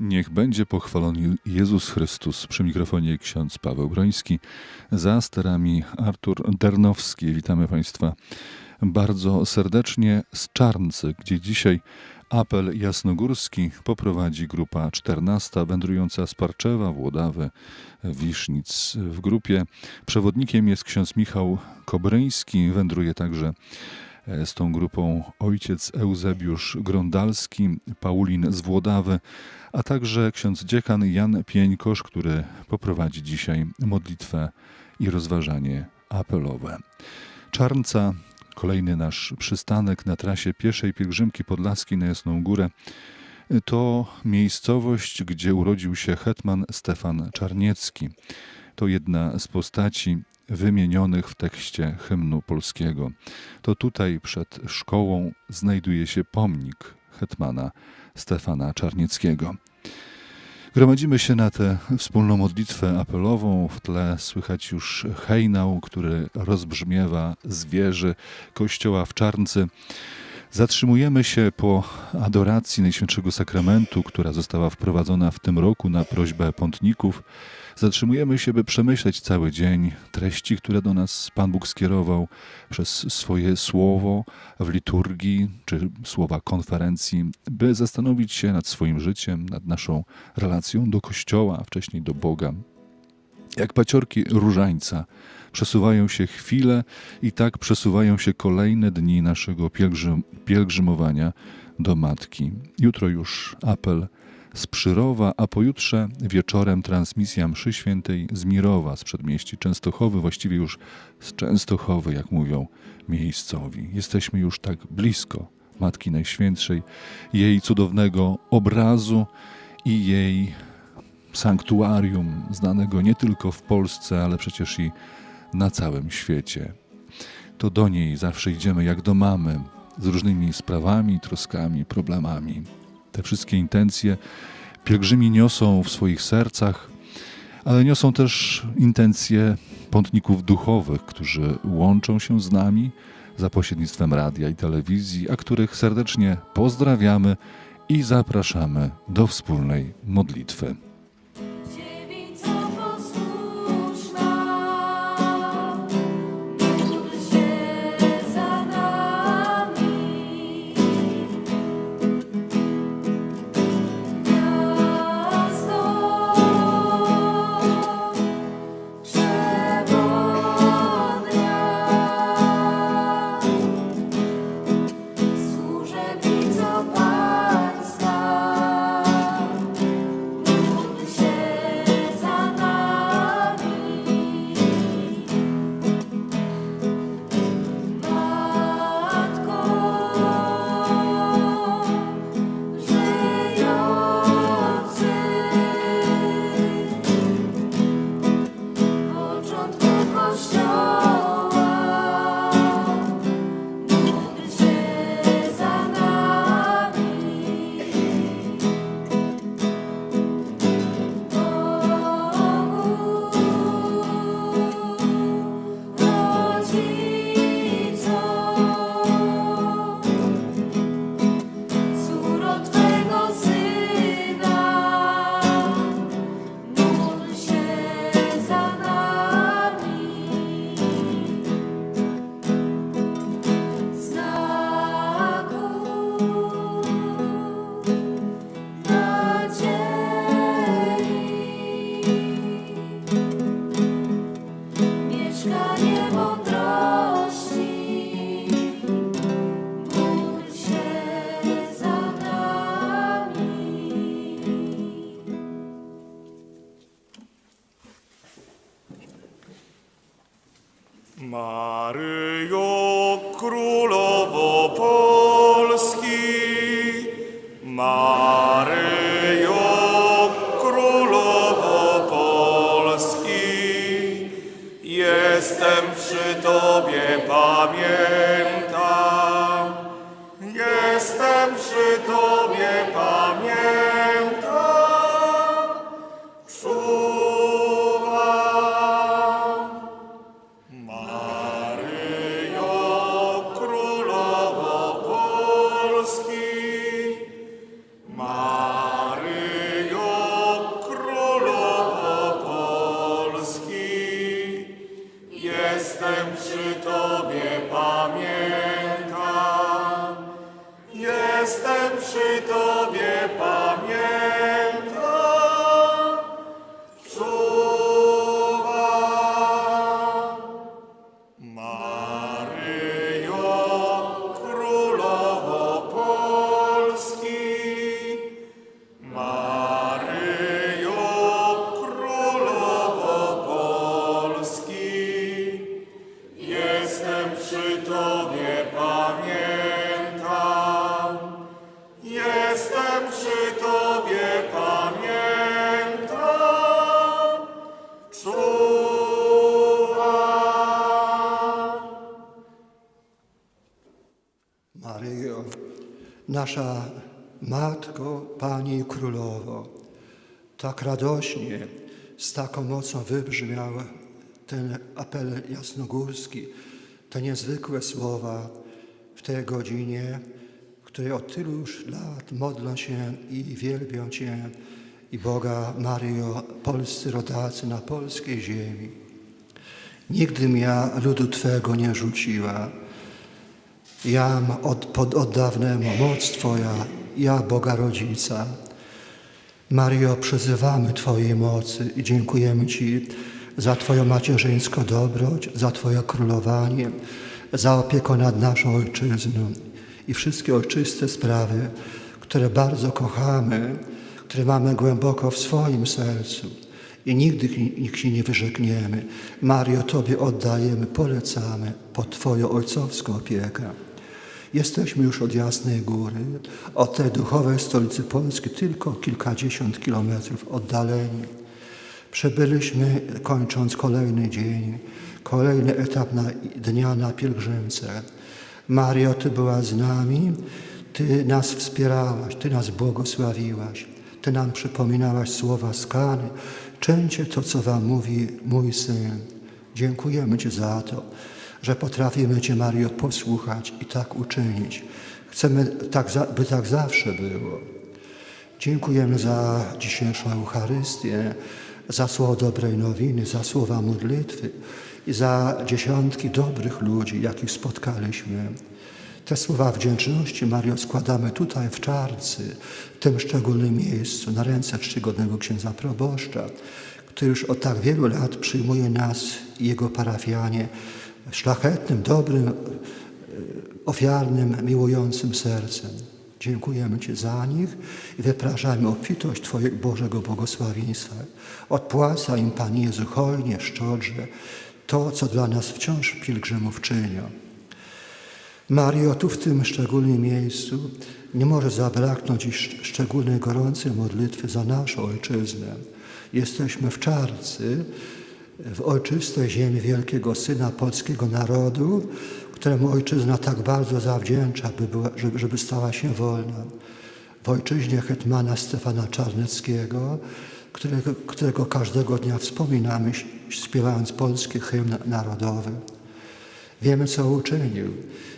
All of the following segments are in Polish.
Niech będzie pochwalony Jezus Chrystus. Przy mikrofonie ksiądz Paweł Broński, za sterami Artur Dernowski. Witamy Państwa bardzo serdecznie z Czarncy, gdzie dzisiaj apel jasnogórski poprowadzi grupa 14 wędrująca z Parczewa, Włodawy, Wisznic. W grupie przewodnikiem jest ksiądz Michał Kobryński, wędruje także z tą grupą ojciec Eusebiusz Grondalski, Paulin z Włodawy, a także ksiądz dziekan Jan Pieńkosz, który poprowadzi dzisiaj modlitwę i rozważanie apelowe. Czarnca, kolejny nasz przystanek na trasie pieszej pielgrzymki podlaskiej na Jasną Górę, to miejscowość, gdzie urodził się hetman Stefan Czarniecki. To jedna z postaci wymienionych w tekście hymnu polskiego. To tutaj przed szkołą znajduje się pomnik hetmana Stefana Czarnieckiego. Gromadzimy się na tę wspólną modlitwę apelową. W tle słychać już hejnał, który rozbrzmiewa z wieży kościoła w Czarncy. Zatrzymujemy się po adoracji Najświętszego Sakramentu, która została wprowadzona w tym roku na prośbę pątników. Zatrzymujemy się, by przemyśleć cały dzień treści, które do nas Pan Bóg skierował przez swoje słowo w liturgii czy słowa konferencji, by zastanowić się nad swoim życiem, nad naszą relacją do Kościoła, wcześniej do Boga. Jak paciorki różańca przesuwają się chwile i tak przesuwają się kolejne dni naszego pielgrzym, pielgrzymowania do Matki. Jutro już apel z Przyrowa, a pojutrze wieczorem transmisja mszy świętej z Mirowa, z przedmieści Częstochowy, właściwie już z Częstochowy, jak mówią miejscowi. Jesteśmy już tak blisko Matki Najświętszej, jej cudownego obrazu i jej sanktuarium, znanego nie tylko w Polsce, ale przecież i na całym świecie. To do niej zawsze idziemy jak do mamy, z różnymi sprawami, troskami, problemami. Te wszystkie intencje pielgrzymi niosą w swoich sercach, ale niosą też intencje pątników duchowych, którzy łączą się z nami za pośrednictwem radia i telewizji, a których serdecznie pozdrawiamy i zapraszamy do wspólnej modlitwy. przy Tobie pamiętam. Jestem przy Tobie pamiętam. Nasza Matko, Pani Królowo, tak radośnie, z taką mocą wybrzmiał ten apel jasnogórski, te niezwykłe słowa w tej godzinie, w której od tylu już lat modlą się i wielbią Cię i Boga Maryjo, polscy rodacy na polskiej ziemi. Nigdy mnie ludu Twego nie rzuciła, Jam od, pod od dawnemu moc Twoja, ja Boga Rodzica. Mario, przyzywamy Twojej mocy i dziękujemy Ci za Twoją macierzyńską dobroć, za Twoje królowanie, za opiekę nad naszą ojczyzną i wszystkie ojczyste sprawy, które bardzo kochamy, które mamy głęboko w swoim sercu i nigdy nikt się nie wyrzekniemy. Mario, Tobie oddajemy, polecamy pod Twoją ojcowską opiekę. Jesteśmy już od Jasnej Góry, od tej duchowej stolicy Polski, tylko kilkadziesiąt kilometrów oddaleni. Przebyliśmy, kończąc kolejny dzień, kolejny etap na, dnia na pielgrzymce. Mario, Ty byłaś z nami, Ty nas wspierałaś, Ty nas błogosławiłaś, Ty nam przypominałaś słowa skany. Czyńcie to, co Wam mówi mój Syn. Dziękujemy Ci za to, że potrafimy Cię, Mario, posłuchać i tak uczynić. Chcemy, tak, za- by tak zawsze było. Dziękujemy za dzisiejszą Eucharystię, za słowo dobrej nowiny, za słowa modlitwy i za dziesiątki dobrych ludzi, jakich spotkaliśmy. Te słowa wdzięczności, Mario, składamy tutaj w Czarcy, w tym szczególnym miejscu, na ręce czcigodnego księdza proboszcza, który już od tak wielu lat przyjmuje nas i jego parafianie szlachetnym, dobrym, ofiarnym, miłującym sercem. Dziękujemy Ci za nich i wypraszamy obfitość Twojego Bożego błogosławieństwa. Odpłaca im Pan Jezu hojnie, szczodrze to, co dla nas wciąż pielgrzymów czynią. Mario, tu w tym szczególnym miejscu nie może zabraknąć szczególnej gorącej modlitwy za naszą ojczyznę. Jesteśmy w Czarcy, w ojczystej ziemi wielkiego Syna polskiego narodu, któremu ojczyzna tak bardzo zawdzięcza, by była, żeby, żeby stała się wolna. W ojczyźnie hetmana Stefana Czarneckiego, którego, którego każdego dnia wspominamy, śpiewając polski hymn narodowy. Wiemy, co uczynił.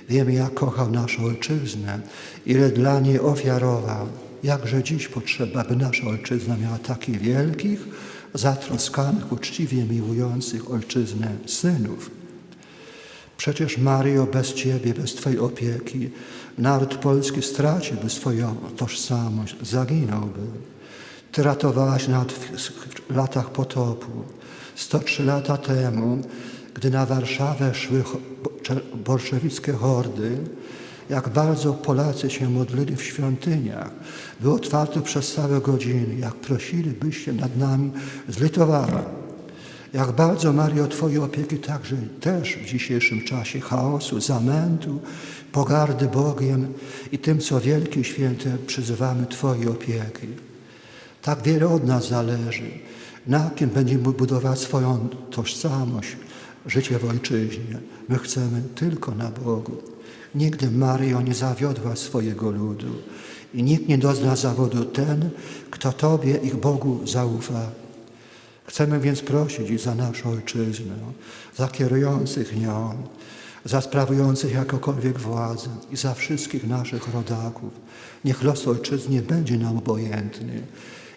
Wiemy, jak kochał naszą ojczyznę, ile dla niej ofiarował. Jakże dziś potrzeba, by nasza ojczyzna miała takich wielkich, zatroskanych, uczciwie miłujących ojczyznę synów. Przecież Mario, bez Ciebie, bez Twojej opieki, naród polski straciłby swoją tożsamość, zaginąłby. Ty ratowałaś nas w, latach potopu. 103 lata temu, gdy na Warszawę szły bolszewickie hordy, jak bardzo Polacy się modlili w świątyniach. Było otwarte przez całe godziny, jak prosili, byś się nad nami zlitowała. Jak bardzo, Mario, Twojej opieki także też w dzisiejszym czasie chaosu, zamętu, pogardy Bogiem i tym, co wielkie święte, przyzywamy Twojej opieki. Tak wiele od nas zależy, na kim będziemy budować swoją tożsamość, życie w ojczyźnie. My chcemy tylko na Bogu. Nigdy Mario nie zawiodła swojego ludu i nikt nie dozna zawodu ten, kto Tobie i Bogu zaufa. Chcemy więc prosić za naszą ojczyznę, za kierujących nią, za sprawujących jakokolwiek władzę i za wszystkich naszych rodaków. Niech los ojczyzny będzie nam obojętny.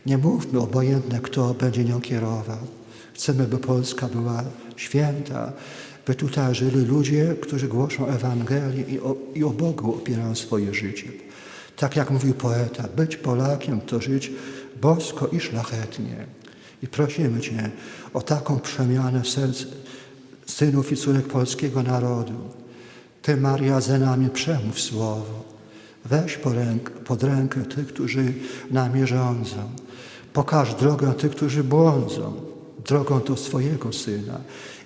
Nie mówmy obojętne, kto będzie nią kierował. Chcemy, by Polska była święta, by tutaj żyli ludzie, którzy głoszą Ewangelię i o, i o Bogu opierają swoje życie. Tak jak mówił poeta, być Polakiem to żyć bosko i szlachetnie. I prosimy Cię o taką przemianę serc synów i córek polskiego narodu. Ty, Maria, ze nami przemów słowo. Weź po ręk, pod rękę tych, którzy nami rządzą. Pokaż drogę tych, którzy błądzą. Drogą do swojego Syna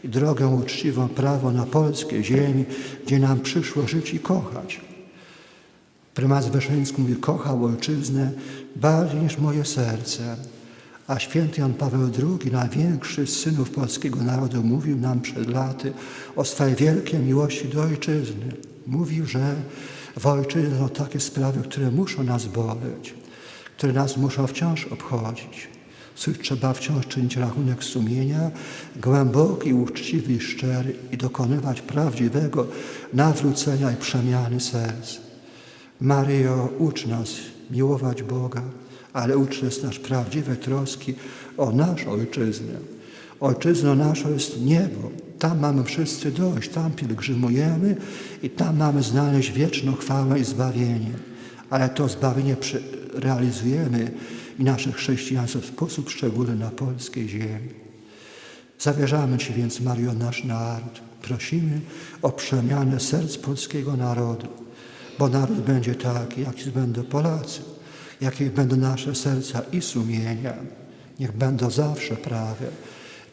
drogę uczciwą prawo na polskiej ziemi, gdzie nam przyszło żyć i kochać. Prymas Wyszyński mówi, kochał ojczyznę bardziej niż moje serce. A święty Jan Paweł II, największy z synów polskiego narodu, mówił nam przed laty o swojej wielkiej miłości do ojczyzny. Mówił, że w ojczyźnie są takie sprawy, które muszą nas boleć, które nas muszą wciąż obchodzić. Z trzeba wciąż czynić rachunek sumienia, głęboki, uczciwy i szczery i dokonywać prawdziwego nawrócenia i przemiany serc. Maryjo, ucz nas miłować Boga, ale ucz nas też prawdziwej troski o naszą ojczyznę. Ojczyzną naszą jest niebo. Tam mamy wszyscy dojść, tam pielgrzymujemy i tam mamy znaleźć wieczną chwałę i zbawienie. Ale to zbawienie realizujemy i nasze chrześcijaństwo w sposób szczególny na polskiej ziemi. Zawierzamy Ci więc, Mario, nasz naród. Prosimy o przemianę serc polskiego narodu, bo naród będzie taki, jaki będą Polacy, jakie będą nasze serca i sumienia. Niech będą zawsze prawe,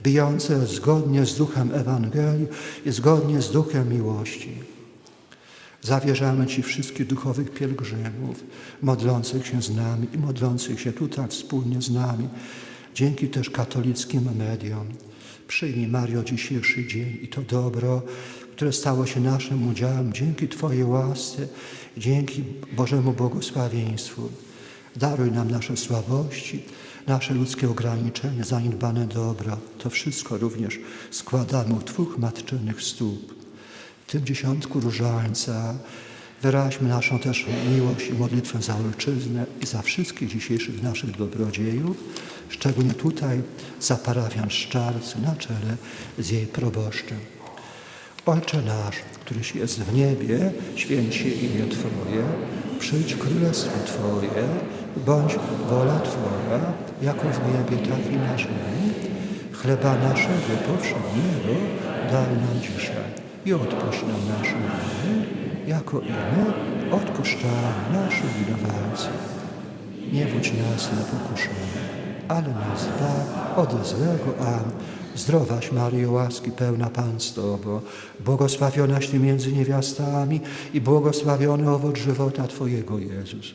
bijące zgodnie z duchem Ewangelii i zgodnie z duchem miłości. Zawierzamy Ci wszystkich duchowych pielgrzymów, modlących się z nami i modlących się tutaj wspólnie z nami, dzięki też katolickim mediom. Przyjmij, Mario, dzisiejszy dzień i to dobro, które stało się naszym udziałem dzięki Twojej łasce, dzięki Bożemu błogosławieństwu. Daruj nam nasze słabości, nasze ludzkie ograniczenia, zaniedbane dobro. To wszystko również składamy u Twych matczynych stóp. W tym dziesiątku różańca wyraźmy naszą też miłość i modlitwę za ojczyznę i za wszystkich dzisiejszych naszych dobrodziejów, szczególnie tutaj za parafian Szczarcy na czele z jej proboszczem. Ojcze nasz, któryś jest w niebie, święć się imię Twoje, przyjdź królestwo Twoje, bądź wola Twoja, jako w niebie, tak i na ziemi. Chleba naszego powszedniego daj nam dzisiaj i odpuść nam nasze winy, jako i my odpuszczamy naszym winowajcom. Nie wódź nas na pokuszenie, ale nas zbaw od złego. Amen. Zdrowaś Maryjo, łaski pełna Pan z Tobą, błogosławionaś Ty między niewiastami i błogosławiony owoc żywota Twojego Jezus.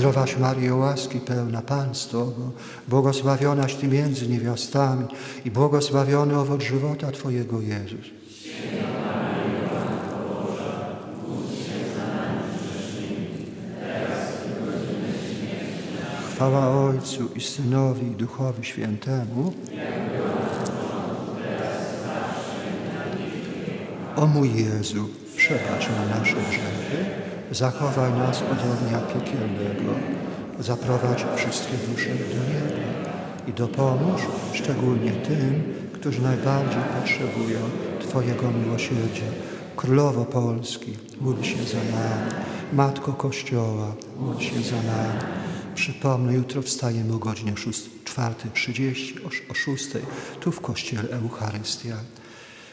Zdrowaś Mario, łaski pełna Pan z Tobą, błogosławionaś Ty między niewiastami i błogosławiony owoc żywota Twojego Jezus. Chwała Ojcu i Synowi i Duchowi Świętemu. O mój Jezu, przebacz nam nasze grzechy, zachowaj nas od ognia piekielnego, zaprowadź wszystkie dusze do nieba i dopomóż szczególnie tym, którzy najbardziej potrzebują Twojego miłosierdzia. Królowo Polski, módl się za nami. Matko Kościoła, módl się za nami. Przypomnę, jutro wstajemy o godzinie 4.30, o 6 tu w Kościele Eucharystia.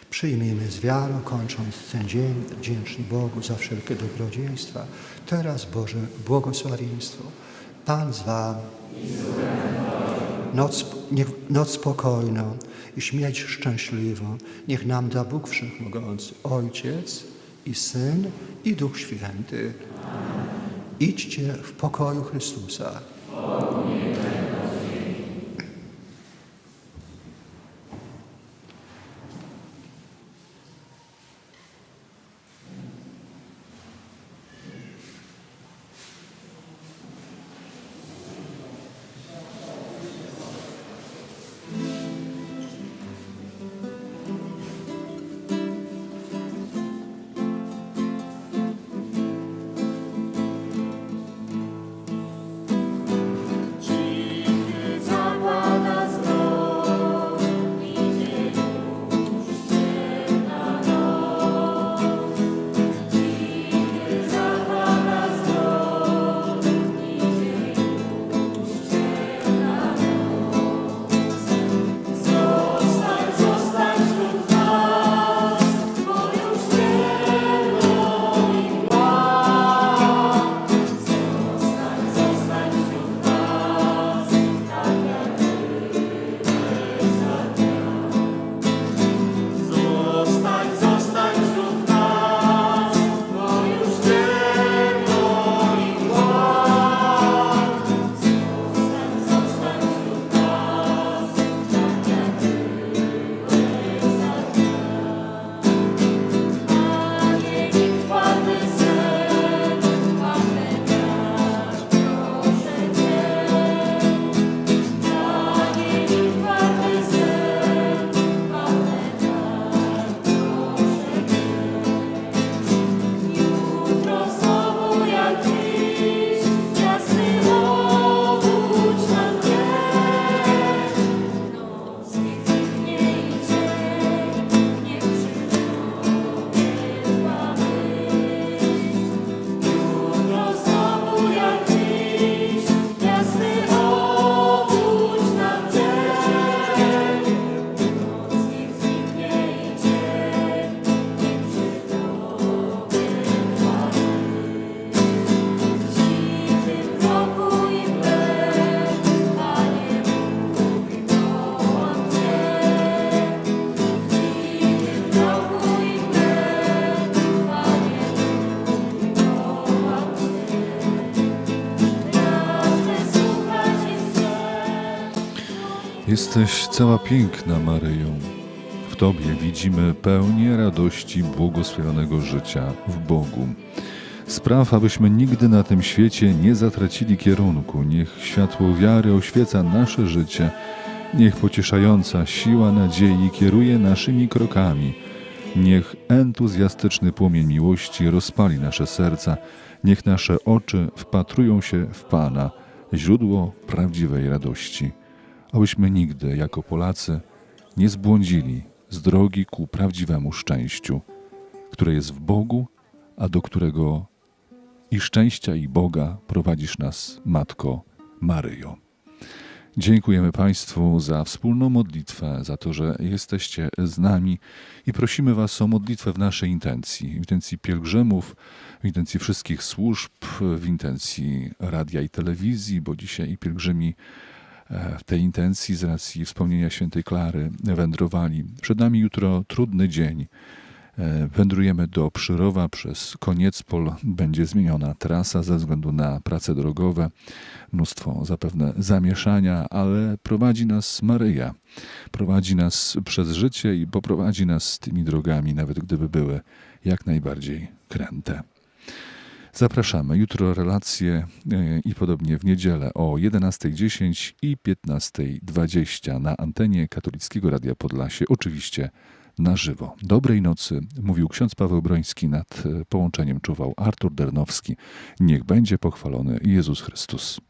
Przyjmijmy z wiarą, kończąc ten dzień, wdzięczni Bogu za wszelkie dobrodziejstwa. Teraz Boże błogosławieństwo. Pan z Wami. Noc, niech, noc spokojną i śmierć szczęśliwą niech nam da Bóg Wszechmogący, Ojciec i Syn i Duch Święty. Idźcie w pokoju Chrystusa. Jesteś cała piękna, Maryjo. W Tobie widzimy pełnię radości błogosławionego życia w Bogu. Spraw, abyśmy nigdy na tym świecie nie zatracili kierunku. Niech światło wiary oświeca nasze życie. Niech pocieszająca siła nadziei kieruje naszymi krokami. Niech entuzjastyczny płomień miłości rozpali nasze serca. Niech nasze oczy wpatrują się w Pana, źródło prawdziwej radości. Abyśmy nigdy, jako Polacy, nie zbłądzili z drogi ku prawdziwemu szczęściu, które jest w Bogu a do którego i szczęścia, i Boga prowadzisz nas, Matko Maryjo. Dziękujemy Państwu za wspólną modlitwę, za to, że jesteście z nami i prosimy Was o modlitwę w naszej intencji, w intencji pielgrzymów, w intencji wszystkich służb, w intencji radia i telewizji, bo dzisiaj i pielgrzymi w tej intencji z racji wspomnienia świętej Klary wędrowali. Przed nami jutro trudny dzień. E, Wędrujemy do Przyrowa przez Koniecpol. Będzie zmieniona trasa ze względu na prace drogowe. Mnóstwo zapewne zamieszania, ale prowadzi nas Maryja. Prowadzi nas przez życie i poprowadzi nas tymi drogami, nawet gdyby były jak najbardziej kręte. Zapraszamy. Jutro relacje e, i podobnie w niedzielę o 11.10 i 15.20 na antenie Katolickiego Radia Podlasie. Oczywiście na żywo. Dobrej nocy, mówił ksiądz Paweł Broński, nad e, połączeniem czuwał Artur Dernowski. Niech będzie pochwalony Jezus Chrystus.